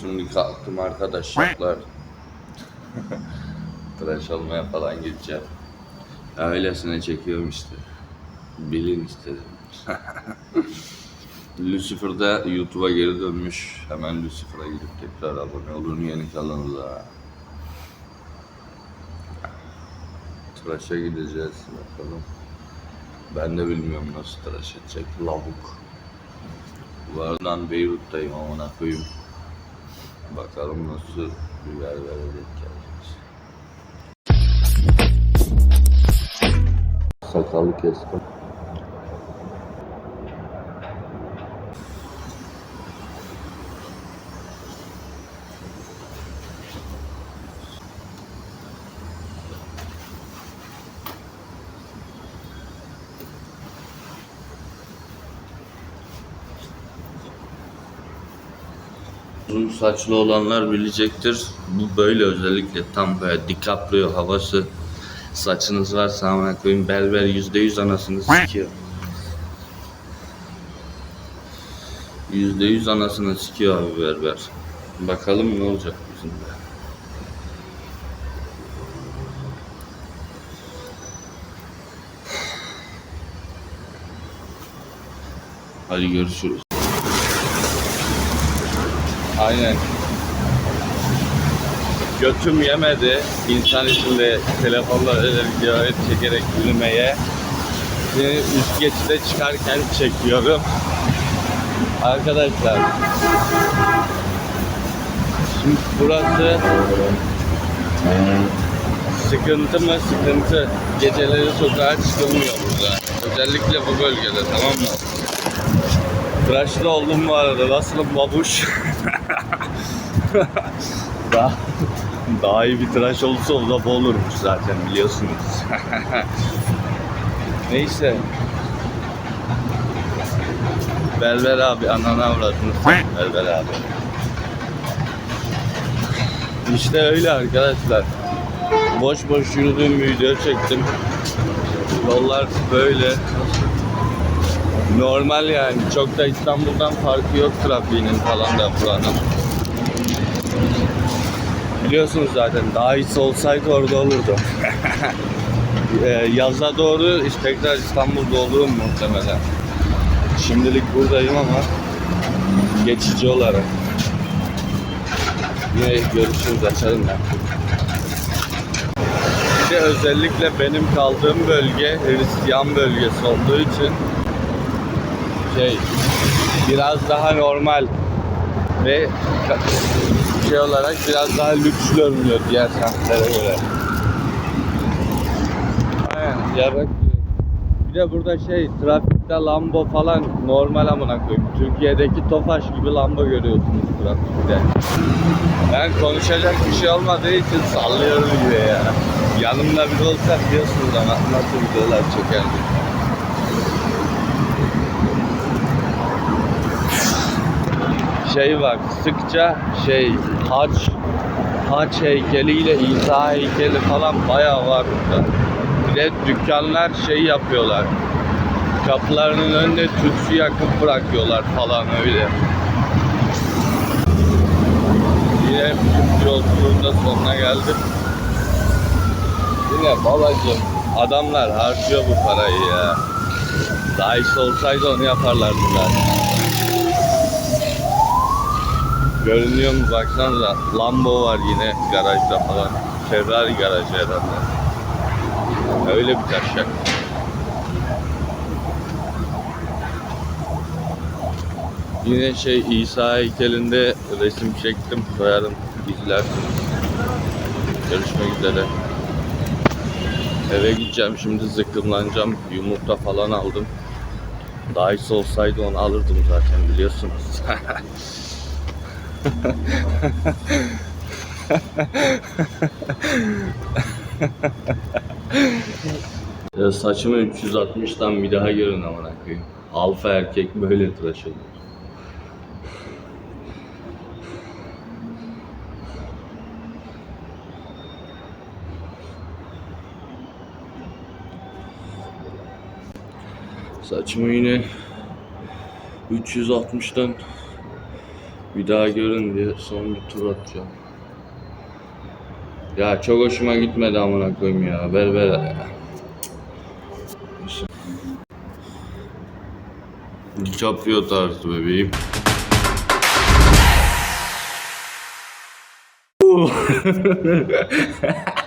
Şimdi kalktım arkadaşlar. Tıraş olmaya falan gideceğim. Ya öylesine çekiyorum işte. Bilin istedim. Lucifer'da YouTube'a geri dönmüş. Hemen Lucifer'a gidip tekrar abone olun yeni kanalına. Tıraşa gideceğiz bakalım. Ben de bilmiyorum nasıl tıraş edecek. Lavuk. Vardan Beyrut'tayım amına koyayım. Bakalım nasıl biber verecek kendimiz. Sakalı kestim. Uzun saçlı olanlar bilecektir. Bu böyle özellikle tam böyle DiCaprio havası saçınız varsa ama koyayım berber yüzde yüz anasını sikiyor. Yüzde yüz anasını sikiyor abi berber. Bakalım ne olacak bizim de. Hadi görüşürüz. Aynen. Götüm yemedi. İnsan içinde telefonla öyle video çekerek yürümeye. Şimdi üst geçide çıkarken çekiyorum. Arkadaşlar. Şimdi burası sıkıntı mı sıkıntı. Geceleri sokağa çıkılmıyor burada. Özellikle bu bölgede tamam mı? Tıraşlı oldum bu arada. Nasılım babuş? daha, daha iyi bir tıraş olursa o da olurmuş zaten biliyorsunuz. Neyse. Berber abi anana avradını Berber abi. İşte öyle arkadaşlar. Boş boş yürüdüğüm video çektim. Yollar böyle. Normal yani. Çok da İstanbul'dan farkı yok trafiğinin falan da buranın. Biliyorsunuz zaten daha iyisi olsaydı orada olurdu. Ee, Yaza doğru işte tekrar İstanbul'da olurum muhtemelen. Şimdilik buradayım ama geçici olarak. Yine görüşürüz açarım ben. Bir de özellikle benim kaldığım bölge Hristiyan bölgesi olduğu için şey biraz daha normal ve şey olarak biraz daha lüks görünüyor diğer semtlere göre. Aynen yarak bir de burada şey trafikte Lambo falan normal amına koyayım. Türkiye'deki Tofaş gibi Lambo görüyorsunuz trafikte. Ben konuşacak bir şey olmadığı için sallıyorum gibi ya. Yanımda biri olsa biliyorsunuz ama nasıl videolar çekerdim. Şey var sıkça şey haç haç heykeliyle İsa heykeli falan bayağı var burada. Bir de dükkanlar şey yapıyorlar. Kapılarının önünde tütsü yakıp bırakıyorlar falan öyle. Yine bütün yolculuğun da sonuna geldim. Yine babacım adamlar harcıyor bu parayı ya. Daha iyisi olsaydı onu yaparlardı zaten. Görünüyor mu baksanıza Lambo var yine garajda falan. Ferrari garajı herhalde. Öyle bir taşak. Yine şey İsa heykelinde resim çektim. Koyarım izlersiniz. Görüşmek üzere. Eve gideceğim şimdi zıkkımlanacağım. Yumurta falan aldım. Daha iyisi olsaydı onu alırdım zaten biliyorsunuz. Ya saçımı 360'dan bir daha görün amına koyayım. Alfa erkek böyle tıraş olur. Saçımı yine 360'dan Bir daha görün diye son bir tur atacağım. Ya çok hoşuma gitmedi amına koyayım ya. Ver ver. Caprio tarzı bebeğim.